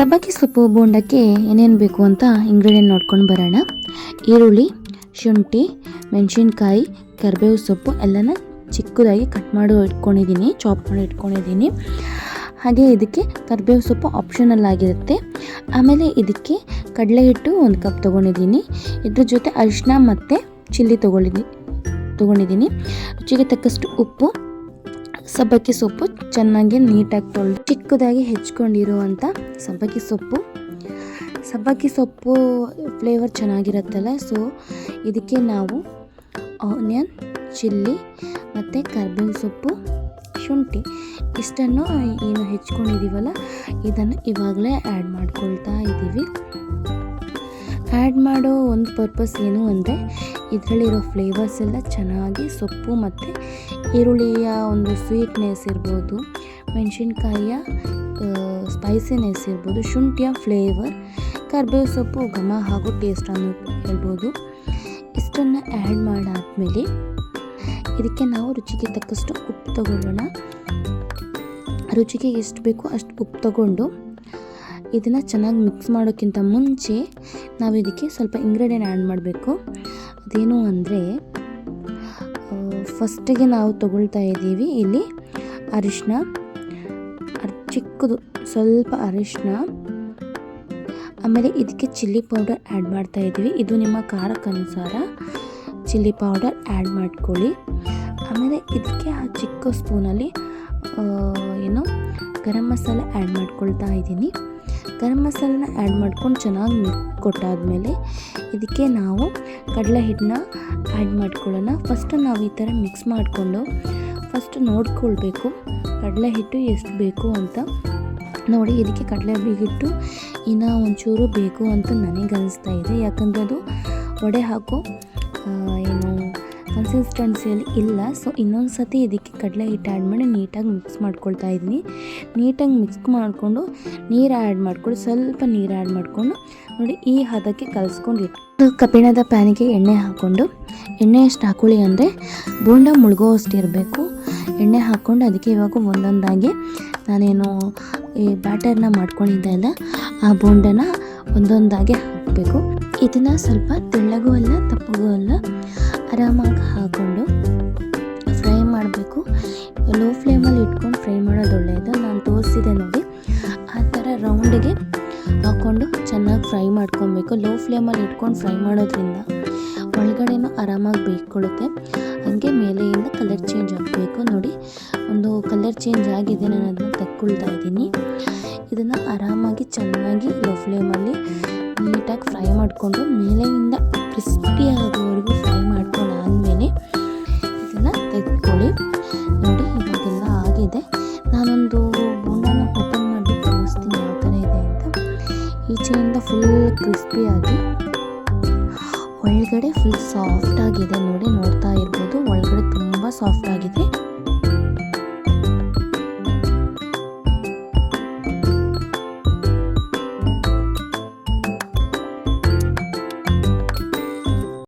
ಸಬ್ಬಕ್ಕಿ ಸೊಪ್ಪು ಬೋಂಡಕ್ಕೆ ಏನೇನು ಬೇಕು ಅಂತ ಇಂಗ್ರೀಡಿಯೆಂಟ್ ನೋಡ್ಕೊಂಡು ಬರೋಣ. ಈರುಳ್ಳಿ, ಶುಂಠಿ, ಮೆಣಸಿನ್ಕಾಯಿ, ಕರಿಬೇವು ಸೊಪ್ಪು ಎಲ್ಲನ ಚಿಕ್ಕದಾಗಿ ಕಟ್ ಮಾಡಿ ಇಟ್ಕೊಂಡಿದ್ದೀನಿ ಚಾಪ್ ಮಾಡಿ ಇಟ್ಕೊಂಡಿದ್ದೀನಿ. ಹಾಗೆ ಇದಕ್ಕೆ ಕರಿಬೇವು ಸೊಪ್ಪು ಆಪ್ಷನಲ್ ಆಗಿರುತ್ತೆ. ಆಮೇಲೆ ಇದಕ್ಕೆ ಕಡಲೆ ಹಿಟ್ಟು ಒಂದು ಕಪ್ ತೊಗೊಂಡಿದ್ದೀನಿ. ಇದ್ರ ಜೊತೆ ಅರಿಶಿನ ಮತ್ತು ಚಿಲ್ಲಿ ತೊಗೊಂಡಿದ್ದೀನಿ ತೊಗೊಂಡಿದ್ದೀನಿ. ರುಚಿಗೆ ತಕ್ಕಷ್ಟು ಉಪ್ಪು ಸಬ್ಬಕ್ಕಿ ಸೊಪ್ಪು ಚೆನ್ನಾಗಿ ನೀಟಾಗಿ ತೊಳೆದು ಚಿಕ್ಕದಾಗಿ ಹೆಚ್ಕೊಂಡಿರುವಂಥ ಸಬ್ಬಕ್ಕಿ ಸೊಪ್ಪು. ಸಬ್ಬಕ್ಕಿ ಸೊಪ್ಪು ಫ್ಲೇವರ್ ಚೆನ್ನಾಗಿರುತ್ತಲ್ಲ, ಸೊ ಇದಕ್ಕೆ ನಾವು ಆನಿಯನ್, ಚಿಲ್ಲಿ ಮತ್ತು ಕರ್ಬೇವಿನ ಸೊಪ್ಪು, ಶುಂಠಿ ಇಷ್ಟನ್ನು ಏನು ಹೆಚ್ಕೊಂಡಿದ್ದೀವಲ್ಲ ಇದನ್ನು ಇವಾಗಲೇ ಆ್ಯಡ್ ಮಾಡ್ಕೊಳ್ತಾ ಇದ್ದೀವಿ ಆ್ಯಡ್ ಮಾಡೋ ಒಂದು ಪರ್ಪಸ್ ಏನು ಅಂದರೆ ಇದರಲ್ಲಿರೋ ಫ್ಲೇವರ್ಸ್ ಎಲ್ಲ ಚೆನ್ನಾಗಿ ಸೊಪ್ಪು ಮತ್ತು ಈರುಳ್ಳಿಯ ಒಂದು ಸ್ವೀಟ್ನೆಸ್ ಇರ್ಬೋದು, ಮೆಣಸಿನ್ಕಾಯಿಯ ಸ್ಪೈಸಿನೆಸ್ ಇರ್ಬೋದು, ಶುಂಠಿಯ ಫ್ಲೇವರ್ ಕರ್ಬೇವು ಸೊಪ್ಪು, ಘಮ ಹಾಗೂ ಟೇಸ್ಟ್ ಅನ್ನು ಹೇಳ್ಬೋದು. ಇಷ್ಟನ್ನು ಆ್ಯಡ್ ಮಾಡಾದಮೇಲೆ ಇದಕ್ಕೆ ನಾವು ರುಚಿಗೆ ತಕ್ಕಷ್ಟು ಉಪ್ಪು ತಗೊಳ್ಳೋಣ. ರುಚಿಗೆ ಎಷ್ಟು ಬೇಕೋ ಅಷ್ಟು ಉಪ್ಪು ತಗೊಂಡು ಇದನ್ನು ಚೆನ್ನಾಗಿ ಮಿಕ್ಸ್ ಮಾಡೋಕ್ಕಿಂತ ಮುಂಚೆ ನಾವು ಇದಕ್ಕೆ ಸ್ವಲ್ಪ ಇಂಗ್ರೀಡಿಯೆಂಟ್ ಆ್ಯಡ್ ಮಾಡಬೇಕು. ಅದೇನು ಅಂದರೆ ಫಸ್ಟಿಗೆ ನಾವು ತಗೊಳ್ತಾ ಇದ್ದೀವಿ ಇಲ್ಲಿ ಅರಿಶಿನ ಅರ್, ಚಿಕ್ಕದು, ಸ್ವಲ್ಪ ಅರಿಶಿನ ಆಮೇಲೆ ಇದಕ್ಕೆ ಚಿಲ್ಲಿ ಪೌಡರ್ ಆ್ಯಡ್ ಮಾಡ್ತಾ ಇದ್ದೀವಿ. ಇದು ನಿಮ್ಮ ಖಾರಕ್ಕನುಸಾರ ಚಿಲ್ಲಿ ಪೌಡರ್ ಆ್ಯಡ್ ಮಾಡ್ಕೊಳ್ಳಿ. ಆಮೇಲೆ ಇದಕ್ಕೆ ಆ ಚಿಕ್ಕ ಸ್ಪೂನಲ್ಲಿ ಏನು, ಗರಂ ಮಸಾಲೆ ಆ್ಯಡ್ ಮಾಡ್ಕೊಳ್ತಾ ಇದ್ದೀನಿ. ಗರಂ ಮಸಾಲನ ಆ್ಯಡ್ ಮಾಡ್ಕೊಂಡು ಚೆನ್ನಾಗಿ ಕೊಟ್ಟಾದಮೇಲೆ ಇದಕ್ಕೆ ನಾವು ಕಡಲೆ ಹಿಟ್ಟನ್ನ ಆ್ಯಡ್ ಮಾಡ್ಕೊಳ್ಳೋಣ. ಫಸ್ಟು ನಾವು ಈ ಥರ ಮಿಕ್ಸ್ ಮಾಡಿಕೊಂಡು ಫಸ್ಟ್ ನೋಡ್ಕೊಳ್ಬೇಕು ಕಡಲೆ ಹಿಟ್ಟು ಎಷ್ಟು ಬೇಕು ಅಂತ. ನೋಡಿ ಇದಕ್ಕೆ ಕಡಲೆ ಬೀಗಿಟ್ಟು ಇನ್ನೂ ಒಂಚೂರು ಬೇಕು ಅಂತ ನನಗೆ ಅನಿಸ್ತಾ ಇದೆ. ಯಾಕಂದರೆ ಅದು ವಡೆ ಹಾಕೋ ಏನು ಕನ್ಸಿಸ್ಟೆನ್ಸಿಯಲ್ಲಿ ಇಲ್ಲ. ಸೊ ಇನ್ನೊಂದು ಸತಿ ಇದಕ್ಕೆ ಕಡಲೆ ಹಿಟ್ಟು ಆ್ಯಡ್ ಮಾಡಿ ನೀಟಾಗಿ ಮಿಕ್ಸ್ ಮಾಡ್ಕೊಳ್ತಾ ಇದ್ದೀನಿ. ನೀಟಾಗಿ ಮಿಕ್ಸ್ ಮಾಡಿಕೊಂಡು ನೀರು ಆ್ಯಡ್ ಮಾಡ್ಕೊಂಡು ಸ್ವಲ್ಪ ನೀರು ಆ್ಯಡ್ ಮಾಡಿಕೊಂಡು ನೋಡಿ ಈ ಹದಕ್ಕೆ ಕಲಸ್ಕೊಂಡು ಇಟ್ಟು ಕಬ್ಬಿಣದ ಪ್ಯಾನಿಗೆ ಎಣ್ಣೆ ಹಾಕ್ಕೊಂಡು, ಎಣ್ಣೆ ಎಷ್ಟು ಹಾಕೊಳ್ಳಿ ಅಂದರೆ ಬೋಂಡ ಮುಳುಗೋ ಅಷ್ಟು ಇರಬೇಕು. ಎಣ್ಣೆ ಹಾಕ್ಕೊಂಡು ಅದಕ್ಕೆ ಇವಾಗ ಒಂದೊಂದಾಗಿ ನಾನೇನು ಈ ಬ್ಯಾಟರ್ನ ಮಾಡ್ಕೊಂಡಿದ್ದೆ ಅಲ್ಲ, ಆ ಬೋಂಡನ ಒಂದೊಂದಾಗಿ ಹಾಕಬೇಕು. ಇದನ್ನು ಸ್ವಲ್ಪ ತೆಳ್ಳಗೂ ಅಲ್ಲ, ತಪ್ಪಗೂ ಅಲ್ಲ ಆರಾಮಾಗಿ ಹಾಕ್ಕೊಂಡು ಫ್ರೈ ಮಾಡಬೇಕು. ಲೋ ಫ್ಲೇಮಲ್ಲಿ ಇಟ್ಕೊಂಡು ಫ್ರೈ ಮಾಡೋದು ಒಳ್ಳೆಯದು. ನಾನು ತೋರಿಸಿದೆ ನೋಡಿ. ಆ ಥರ ರೌಂಡಿಗೆ ಹಾಕ್ಕೊಂಡು ಚೆನ್ನಾಗಿ ಫ್ರೈ ಮಾಡ್ಕೊಬೇಕು. ಲೋ ಫ್ಲೇಮಲ್ಲಿ ಇಟ್ಕೊಂಡು ಫ್ರೈ ಮಾಡೋದ್ರಿಂದ ಒಳಗಡೆನೂ ಆರಾಮಾಗಿ ಬೇಯ್ಕೊಳ್ಳುತ್ತೆ. ಹಂಗೆ ಮೇಲೆಯಿಂದ ಕಲರ್ ಚೇಂಜ್ ಆಗಬೇಕು. ನೋಡಿ, ಒಂದು ಕಲರ್ ಚೇಂಜ್ ಆಗಿದೆ. ನಾನು ಅದನ್ನು ತಕ್ಕೊಳ್ತಾ ಇದ್ದೀನಿ. ಇದನ್ನು ಆರಾಮಾಗಿ ಚೆನ್ನಾಗಿ ಲೋ ಫ್ಲೇಮಲ್ಲಿ ನೀಟಾಗಿ ಫ್ರೈ ಮಾಡಿಕೊಂಡು ಮೇಲೆಯಿಂದ ಕ್ರಿಸ್ಪಿ ಆಗೋವರೆಗೂ ಫ್ರೈ ಮಾಡ್ಕೊಂಡು ಆದಮೇಲೆ ಇದನ್ನು ತೆಗೆದುಕೊಳ್ಳಿ. ನೋಡಿ, ಇವಾಗೆಲ್ಲ ಆಗಿದೆ. ನಾನೊಂದು ಬೋಂಡನ ಓಪನ್ ಮಾಡಿ ತೋರಿಸ್ತೀನಿ, ಯಾವ ಥರ ಇದೆ ಅಂತ. ಈಚೆಯಿಂದ ಫುಲ್ ಕ್ರಿಸ್ಪಿಯಾಗಿ ಒಳಗಡೆ ಫುಲ್ ಸಾಫ್ಟ್ ಆಗಿದೆ. ನೋಡಿ, ನೋಡ್ತಾ ಇರ್ಬೋದು. ಒಳಗಡೆ ತುಂಬ ಸಾಫ್ಟ್ ಆಗಿದೆ.